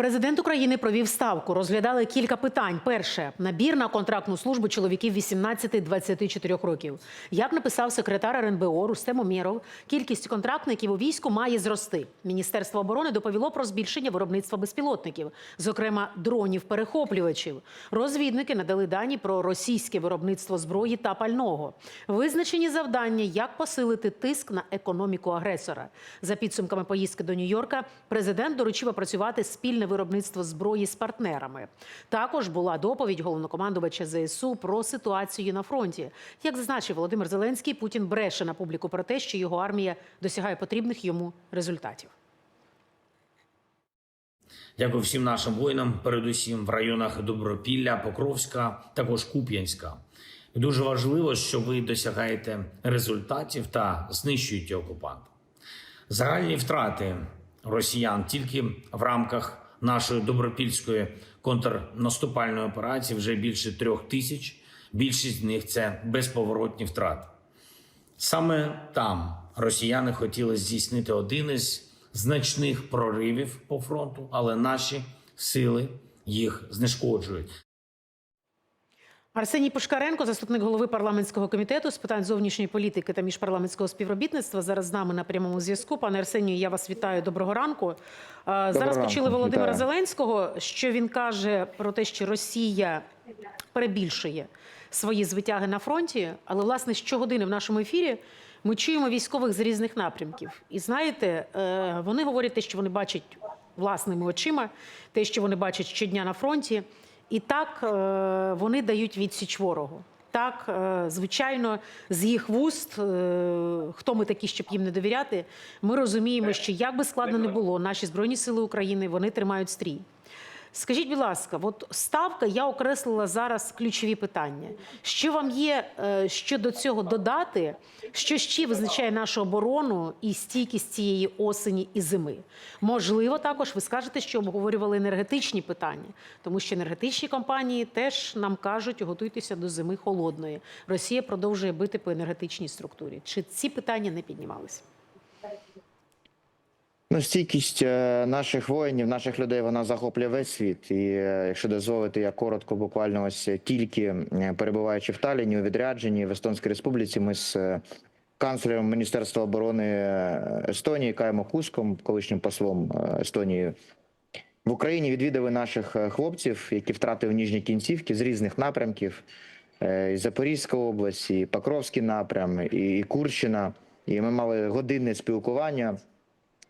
Президент України провів ставку. Розглядали кілька питань. Перше набір на контрактну службу чоловіків 18-24 років. Як написав секретар РНБО Рустем Омєров, кількість контрактників у війську має зрости. Міністерство оборони доповіло про збільшення виробництва безпілотників, зокрема дронів-перехоплювачів. Розвідники надали дані про російське виробництво зброї та пального. Визначені завдання, як посилити тиск на економіку агресора. За підсумками поїздки до Нью-Йорка, президент доручив опрацювати спільне виробництво зброї з партнерами. Також була доповідь головнокомандувача ЗСУ про ситуацію на фронті. Як зазначив Володимир Зеленський, Путін бреше на публіку про те, що його армія досягає потрібних йому результатів. Дякую всім нашим воїнам, передусім в районах Добропілля, Покровська, також Куп'янська. Дуже важливо, що ви досягаєте результатів та знищуєте окупанта. Загальні втрати росіян тільки в рамках нашої добропільської контрнаступальної операції вже більше трьох тисяч. Більшість з них це безповоротні втрати. Саме там росіяни хотіли здійснити один із значних проривів по фронту, але наші сили їх знешкоджують. Арсеній Пушкаренко, заступник голови парламентського комітету з питань зовнішньої політики та міжпарламентського співробітництва, зараз з нами на прямому зв'язку. Пане Арсенію, я вас вітаю. Доброго ранку. Е, Зараз ранку. почули Володимира Вітаю. Зеленського, що він каже про те, що Росія перебільшує свої звитяги на фронті. Але власне щогодини в нашому ефірі ми чуємо військових з різних напрямків. І знаєте, е, вони говорять те, що вони бачать власними очима, те, що вони бачать щодня на фронті. І так е, вони дають відсіч ворогу. Так, е, звичайно, з їх вуст, е, хто ми такі, щоб їм не довіряти, ми розуміємо, що як би складно не було, наші збройні сили України вони тримають стрій. Скажіть, будь ласка, от ставка я окреслила зараз ключові питання. Що вам є е, щодо цього додати? Що ще визначає нашу оборону і стійкість цієї осені і зими? Можливо, також ви скажете, що обговорювали енергетичні питання, тому що енергетичні компанії теж нам кажуть, готуйтеся до зими холодної. Росія продовжує бити по енергетичній структурі. Чи ці питання не піднімалися? Ну, стійкість е, наших воїнів, наших людей, вона захоплює весь світ. І е, якщо дозволити, я коротко, буквально ось тільки е, перебуваючи в Талліні у відрядженні в Естонській Республіці, ми з канцлером Міністерства оборони Естонії Каємо Куском, колишнім послом Естонії. В Україні відвідали наших хлопців, які втратили ніжні кінцівки з різних напрямків: і Запорізька область, і Покровський напрям, і Курщина. І ми мали годинне спілкування.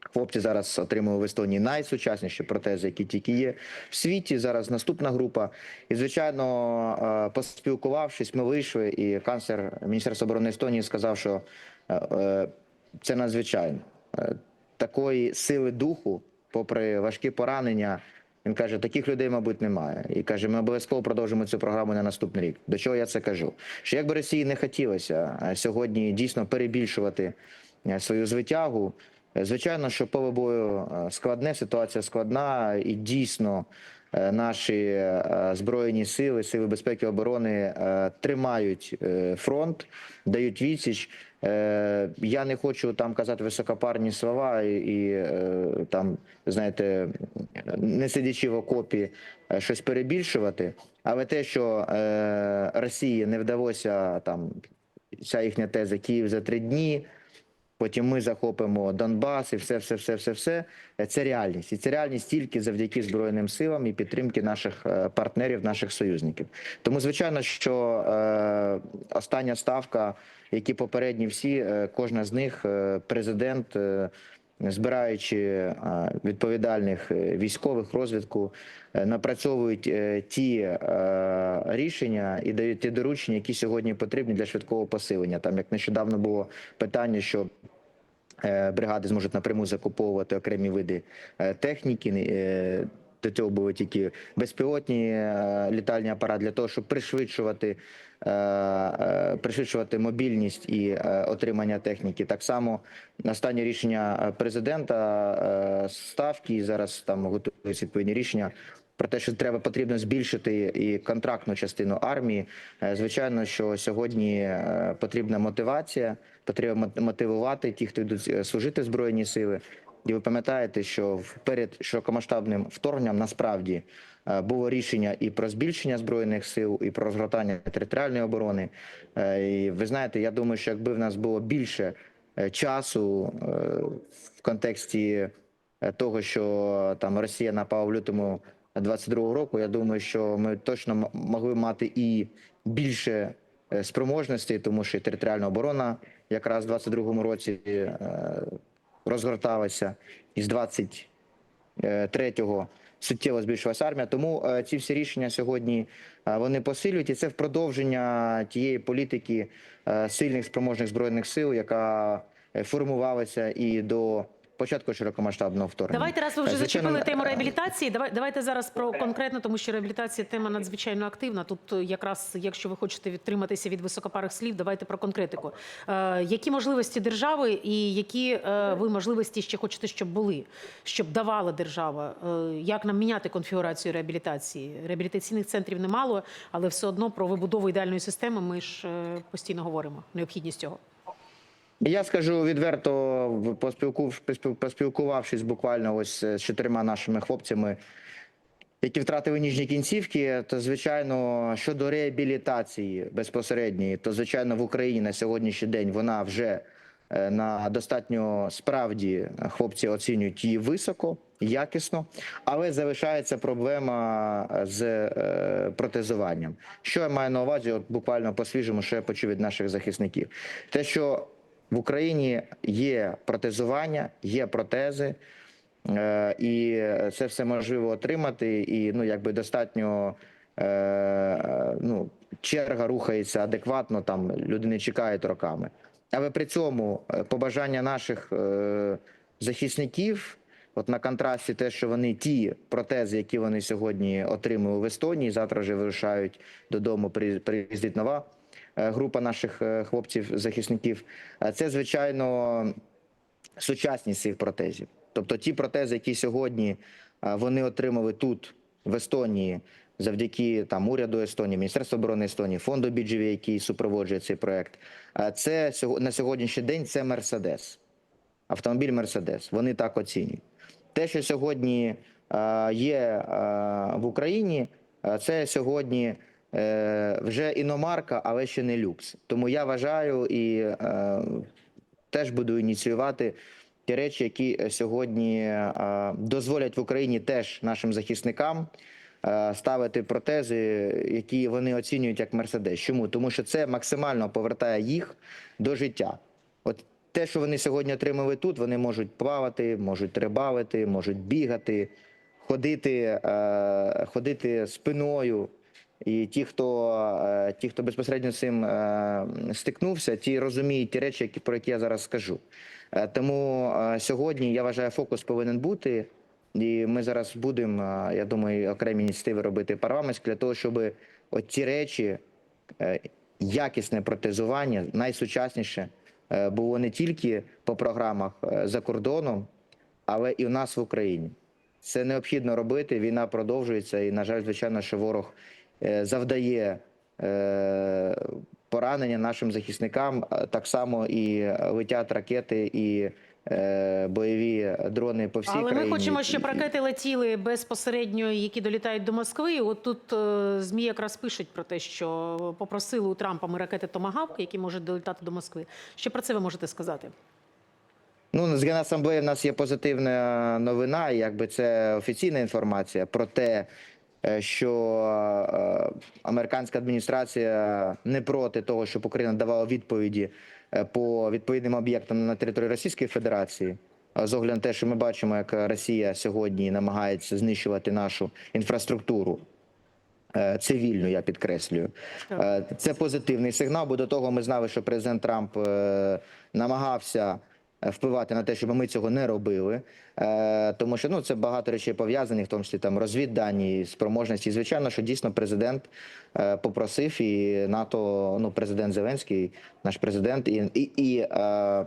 Хлопці зараз отримують в Естонії найсучасніші протези, які тільки є в світі. Зараз наступна група. І звичайно, е, поспілкувавшись, ми вийшли, і канцлер Міністерства оборони Естонії сказав, що е, е, це надзвичайно такої сили духу, попри важкі поранення. Він каже, таких людей, мабуть, немає. І каже, ми обов'язково продовжимо цю програму на наступний рік. До чого я це кажу? Що якби Росії не хотілося сьогодні дійсно перебільшувати свою звитягу, звичайно, що поле бою е, складне, ситуація складна, і дійсно е, наші е, збройні сили, сили безпеки і оборони тримають фронт, дають відсіч. Я не хочу там казати високопарні слова і, і там, знаєте, не сидячи в окопі, щось перебільшувати. Але те, що Росії не вдалося там ця їхня теза Київ за три дні. Потім ми захопимо Донбас і все, все, все, все, все. Е, Це реальність, і це реальність тільки завдяки збройним силам і підтримки наших е, партнерів, наших союзників. Тому, звичайно, що е, остання ставка, які попередні всі, е, кожна з них, президент. Збираючи відповідальних е, військових розвідку, е, напрацьовують е, ті рішення і дають ті доручення, які сьогодні потрібні для швидкого посилення. Там як нещодавно було питання, що бригади зможуть напряму закуповувати окремі види техніки. До цього були тільки безпілотні е, літальні апарати для того, щоб пришвидшувати, е, е, пришвидшувати мобільність і отримання техніки. Так само останнє рішення президента ставки і зараз там готуються відповідні рішення про те, що треба потрібно збільшити і контрактну частину армії. Звичайно, що сьогодні потрібна мотивація, потрібно мотивувати тих, хто йдуть служити збройні сили. І ви пам'ятаєте, що перед широкомасштабним вторгненням насправді е, було рішення і про збільшення збройних сил, і про розгортання територіальної оборони. Е, І ви знаєте, я думаю, що якби в нас було більше е, часу в контексті того, що там Росія напала в лютому 22-го року, я думаю, що ми точно могли мати і більше спроможностей, тому що територіальна оборона якраз в 22-му році розгорталася із 23-го суттєво збільшилася армія. Тому е, ці всі рішення сьогодні е, вони посилюють, і це в продовження тієї політики е, сильних спроможних збройних сил, яка е, формувалася і до початку широкомасштабного вторгнення. Давайте раз ви вже звичайно, зачепили тему реабілітації. Давай давайте зараз про конкретно, тому що реабілітація тема надзвичайно активна. Тут е, якраз, якщо ви хочете відтриматися від високопарих слів, давайте про конкретику. Е, які можливості держави і які е, ви можливості ще хочете, щоб були, щоб давала держава? Е, як нам міняти конфігурацію реабілітації? Реабілітаційних центрів немало, але все одно про вибудову ідеальної системи ми ж е, постійно говоримо. Необхідність цього. Я скажу відверто, поспілкувавшись буквально ось з чотирма нашими хлопцями, які втратили ніжні кінцівки, то звичайно щодо реабілітації безпосередньої, то звичайно в Україні на сьогоднішній день вона вже е, на достатньо справді е, хлопці оцінюють її високо, якісно, але залишається проблема е, з е, протезуванням. Що я маю на увазі? От буквально по свіжому, що я почув від наших захисників, те, що в Україні є протезування, є протези, е, і це все можливо отримати. І ну, якби достатньо е, ну, черга рухається адекватно, там люди не чекають роками. Але при цьому е, побажання наших захисників, от на контрасті, те, що вони ті протези, які вони сьогодні отримали в Естонії, завтра вже вирушають додому, при- приїздить нова група наших е, хлопців-захисників. Е, Це, звичайно, сучасність цих протезів. Тобто ті протези, які сьогодні е, вони отримали тут, в Естонії, завдяки там уряду Естонії, Міністерству оборони Естонії, фонду BGV, який супроводжує цей проект. е, Це на сьогоднішній день це Мерседес. Автомобіль Мерседес. Вони так оцінюють. Те, що сьогодні е, є е, в Україні, е, це сьогодні е, вже іномарка, але ще не люкс. Тому я вважаю і е, теж буду ініціювати ті речі, які е, сьогодні е, дозволять в Україні теж нашим захисникам е, ставити протези, які вони оцінюють як Мерседес. Чому? Тому що це максимально повертає їх до життя. От те, що вони сьогодні отримали тут, вони можуть плавати, можуть рибалити, можуть бігати, ходити, е, ходити спиною. І ті, хто, е, ті, хто безпосередньо цим е, стикнувся, ті розуміють ті речі, які, про які я зараз скажу. Е, Тому сьогодні я вважаю, фокус повинен бути. І ми зараз будемо, я думаю, окремі ініціативи робити парламентські для того, щоб от ці речі, якісне протезування, найсучасніше, було не тільки по програмах за кордоном, але і в нас в Україні. Це необхідно робити. Війна продовжується, і, на жаль, звичайно, що ворог завдає е, поранення нашим захисникам. Так само і летять ракети і е, бойові дрони по всій Але країні. ми хочемо, щоб ракети летіли безпосередньо, які долітають до Москви. От тут е, ЗМІ якраз пишуть про те, що попросили у Трампа ми ракети Томагавк, які можуть долітати до Москви. Що про це ви можете сказати? Ну, з Генасамблеї в нас є позитивна новина, якби це офіційна інформація про те, е, що е, американська адміністрація не проти того, щоб Україна давала відповіді е, по відповідним об'єктам на території Російської Федерації. З огляду на те, що ми бачимо, як Росія сьогодні намагається знищувати нашу інфраструктуру. е, Цивільну, я підкреслюю, Е, це позитивний сигнал. Бо до того ми знали, що президент Трамп е, намагався е, впливати на те, щоб ми цього не робили, Е, тому що ну це багато речей пов'язані, в тому числі там розвіддані, спроможності. Звичайно, що дійсно президент е, попросив і НАТО, ну президент Зеленський, наш президент, і, і, і е,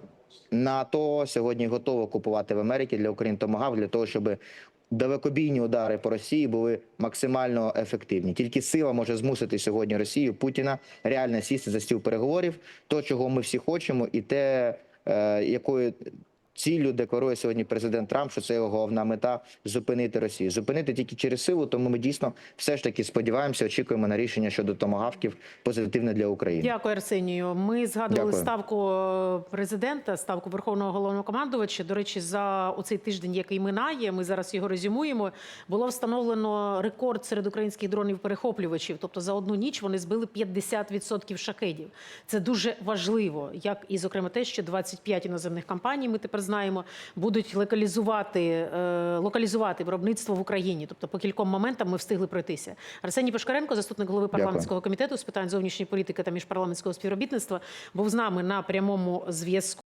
НАТО сьогодні готово купувати в Америці для України томагав для того, щоб далекобійні удари по Росії були максимально ефективні. Тільки сила може змусити сьогодні Росію Путіна реально сісти за стіл переговорів, то чого ми всі хочемо, і те, е, якою ціллю декларує сьогодні президент Трамп, що це його головна мета зупинити Росію. Зупинити тільки через силу. Тому ми дійсно все ж таки сподіваємося, очікуємо на рішення щодо томагавків позитивне для України. Дякую, Арсенію. Ми згадували Дякую. ставку президента, ставку верховного головнокомандувача. До речі, за оцей тиждень, який минає, ми зараз його резюмуємо. Було встановлено рекорд серед українських дронів-перехоплювачів. Тобто за одну ніч вони збили 50% шахедів. Це дуже важливо, як і зокрема те, що 25 іноземних компаній ми тепер знаємо, будуть локалізувати е, локалізувати виробництво в Україні. Тобто, по кільком моментам ми встигли пройтися. Арсеній Пашкаренко, заступник голови парламентського комітету з питань зовнішньої політики та міжпарламентського співробітництва, був з нами на прямому зв'язку.